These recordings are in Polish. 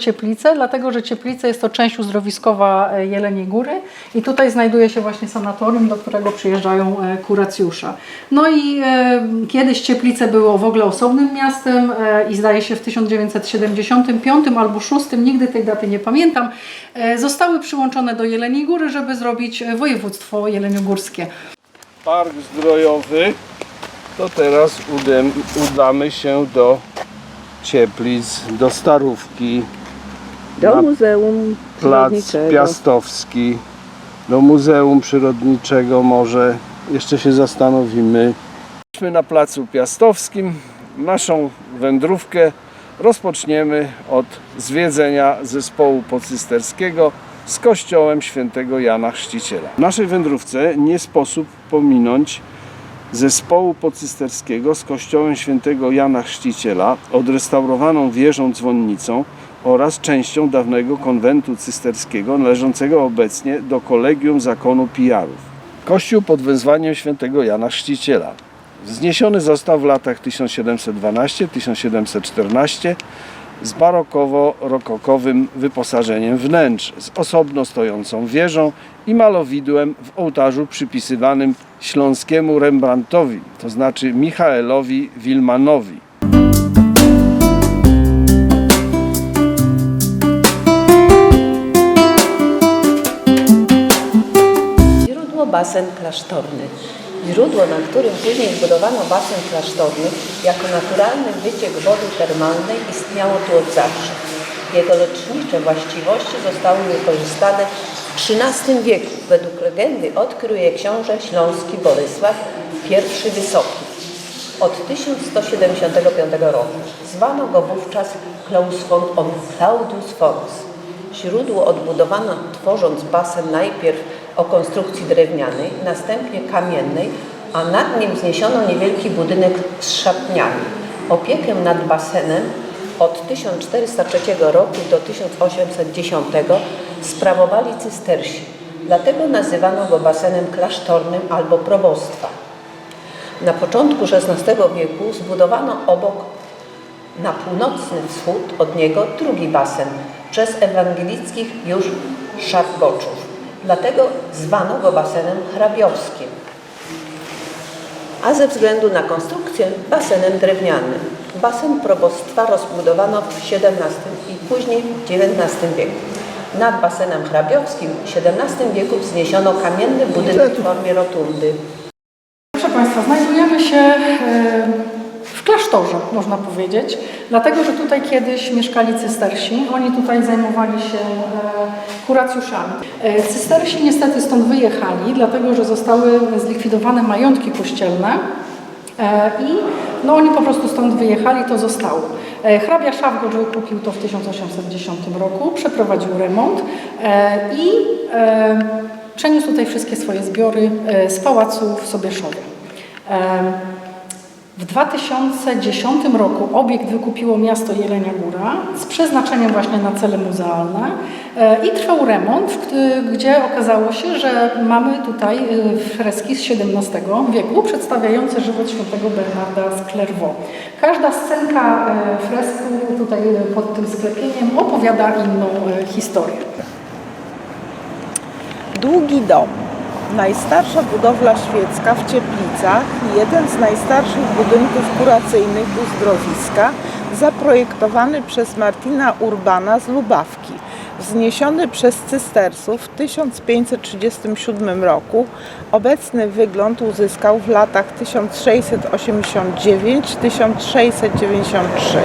Cieplice, dlatego że Cieplice jest to część uzdrowiskowa e, Jeleniej Góry i tutaj znajduje się właśnie sanatorium, do którego przyjeżdżają e, kuracjusze. No i e, kiedyś Cieplice było w ogóle osobnym miastem i zdaje się w 1975 albo 6, nigdy tej daty nie pamiętam, zostały przyłączone do Jeleniej Góry, żeby zrobić województwo jeleniogórskie. Park zdrojowy, to teraz udamy się do Cieplic, do Starówki, Do Na Muzeum Plac Przyrodniczego. Piastowski, do Muzeum Przyrodniczego może jeszcze się zastanowimy. Jesteśmy na Placu Piastowskim. Naszą wędrówkę rozpoczniemy od zwiedzenia zespołu pocysterskiego z kościołem świętego Jana Chrzciciela. W naszej wędrówce nie sposób pominąć zespołu pocysterskiego z kościołem świętego Jana Chrzciciela, odrestaurowaną wieżą dzwonnicą oraz częścią dawnego konwentu cysterskiego należącego obecnie do Kolegium Zakonu Pijarów. Kościół pod wezwaniem świętego Jana Chrzciciela. Wzniesiony został w latach 1712-1714 z barokowo-rokokowym wyposażeniem wnętrz, z osobno stojącą wieżą i malowidłem w ołtarzu przypisywanym śląskiemu Rembrandtowi, to znaczy Michaelowi Wilmanowi. Basen klasztorny. Źródło, na którym później zbudowano basen klasztorny jako naturalny wyciek wody termalnej istniało tu od zawsze. Jego lecznicze właściwości zostały wykorzystane w XIII wieku. Według legendy odkrył je książę śląski Bolesław I Wysoki. Od 1175 roku zwano go wówczas Klaus von on Claudius Fons. Źródło odbudowano tworząc basen najpierw o konstrukcji drewnianej, następnie kamiennej, a nad nim wzniesiono niewielki budynek z szatniami. Opiekę nad basenem od 1403 roku do 1810 sprawowali cystersi, dlatego nazywano go basenem klasztornym albo probostwa. Na początku XVI wieku zbudowano obok na północny wschód od niego drugi basen przez ewangelickich już szafgoczów. Dlatego zwano go basenem hrabiowskim, a ze względu na konstrukcję basenem drewnianym. Basen probostwa rozbudowano w XVII i później w XIX wieku. Nad basenem hrabiowskim w XVII wieku wzniesiono kamienny budynek w formie rotundy. Proszę Państwa, znajdujemy się klasztorze, można powiedzieć, dlatego że tutaj kiedyś mieszkali cystersi. Oni tutaj zajmowali się e, kuracjuszami. E, Cystersi niestety stąd wyjechali, dlatego że zostały zlikwidowane majątki kościelne. E, I no oni po prostu stąd wyjechali, to zostało. Hrabia Szafgocz wykupił to w 1810 roku, przeprowadził remont i przeniósł tutaj wszystkie swoje zbiory z pałacu w Sobieszowie. W 2010 roku obiekt wykupiło miasto Jelenia Góra z przeznaczeniem właśnie na cele muzealne e, i trwał remont, gdzie okazało się, że mamy tutaj e, freski z XVII wieku przedstawiające żywot świętego Bernarda z Clairvaux. Każda scenka e, fresku tutaj pod tym sklepieniem opowiada inną historię. Długi dom. Najstarsza budowla świecka w Cieplicach i jeden z najstarszych budynków kuracyjnych uzdrowiska, zaprojektowany przez Martina Urbana z Lubawki. Wzniesiony przez cystersów w 1537 roku, obecny wygląd uzyskał w latach 1689-1693.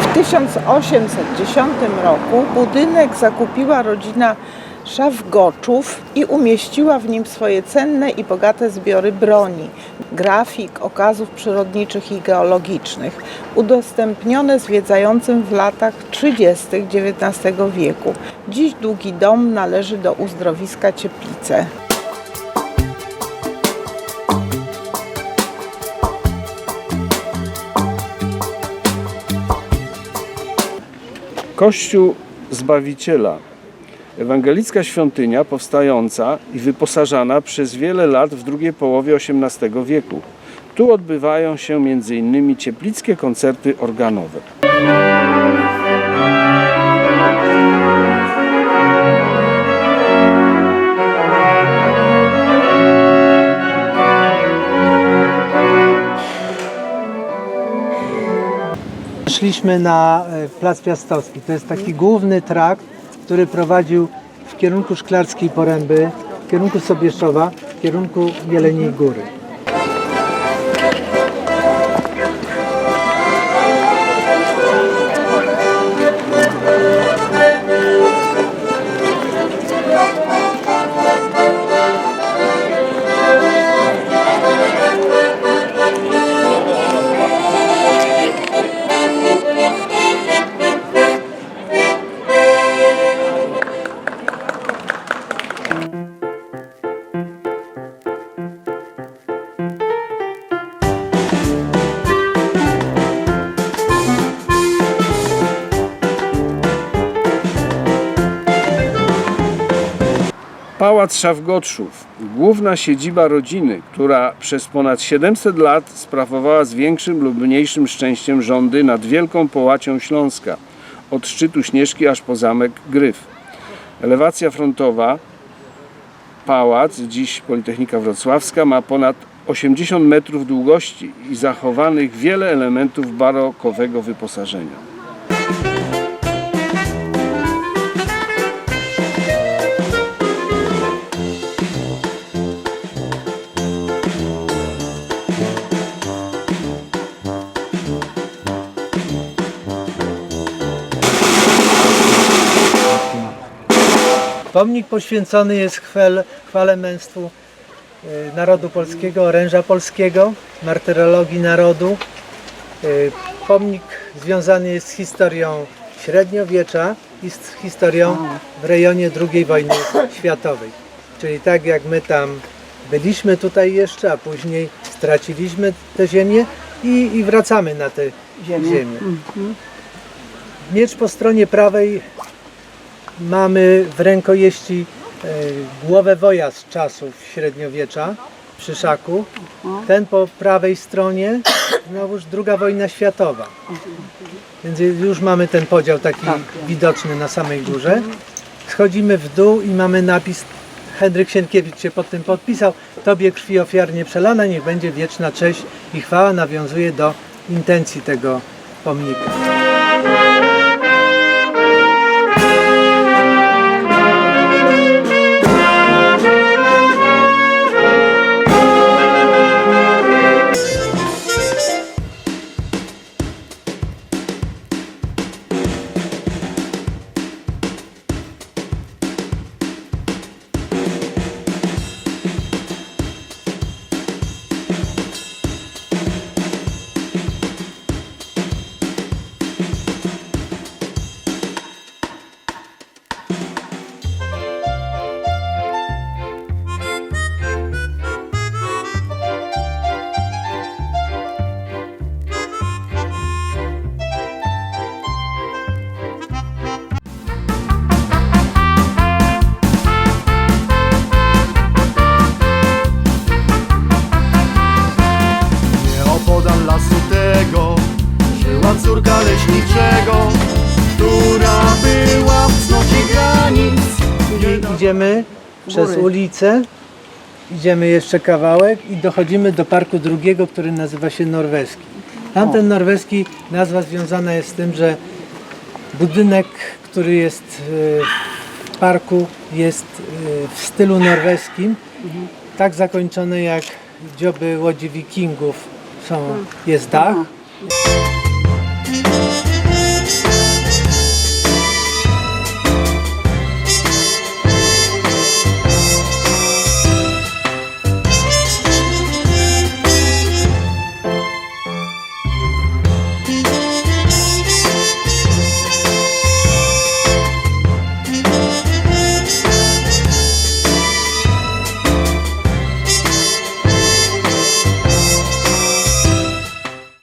W 1810 roku budynek zakupiła rodzina Szafgoczów i umieściła w nim swoje cenne i bogate zbiory broni, grafik, okazów przyrodniczych i geologicznych, udostępnione zwiedzającym w latach 30. XIX wieku. Dziś długi dom należy do uzdrowiska Cieplice. Kościół Zbawiciela. Ewangelicka świątynia powstająca i wyposażana przez wiele lat w drugiej połowie XVIII wieku. Tu odbywają się m.in. cieplickie koncerty organowe. Szliśmy na e, Plac Piastowski. To jest taki główny trakt który prowadził w kierunku Szklarskiej Poręby, w kierunku Sobieszowa, w kierunku Jeleniej Góry. Pałac Szawgotrzów, główna siedziba rodziny, która przez ponad 700 lat sprawowała z większym lub mniejszym szczęściem rządy nad Wielką Połacią Śląska, od szczytu Śnieżki aż po zamek Gryf. Elewacja frontowa, pałac, dziś Politechnika Wrocławska, ma ponad 80 metrów długości i zachowanych wiele elementów barokowego wyposażenia. Pomnik poświęcony jest chwel, chwale męstwu y, narodu polskiego, oręża polskiego, martyrologii narodu. Y, Pomnik związany jest z historią średniowiecza i z historią w rejonie II wojny światowej. Czyli tak jak my tam byliśmy tutaj jeszcze, a później straciliśmy tę ziemię i, i wracamy na tę ziemię. Miecz po stronie prawej mamy w rękojeści e, głowę woja z czasów średniowiecza przy szaku. Ten po prawej stronie znowuż druga wojna światowa. Więc już mamy ten podział taki widoczny na samej górze. Schodzimy w dół i mamy napis Henryk Sienkiewicz się pod tym podpisał. Tobie krwi ofiarnie przelana, niech będzie wieczna cześć i chwała nawiązuje do intencji tego pomnika. Idziemy przez ulicę, idziemy jeszcze kawałek i dochodzimy do parku drugiego, który nazywa się Norweski. Tamten norweski nazwa związana jest z tym, że budynek, który jest e, w parku jest e, w stylu norweskim, tak zakończony jak dzioby łodzi wikingów są, jest dach.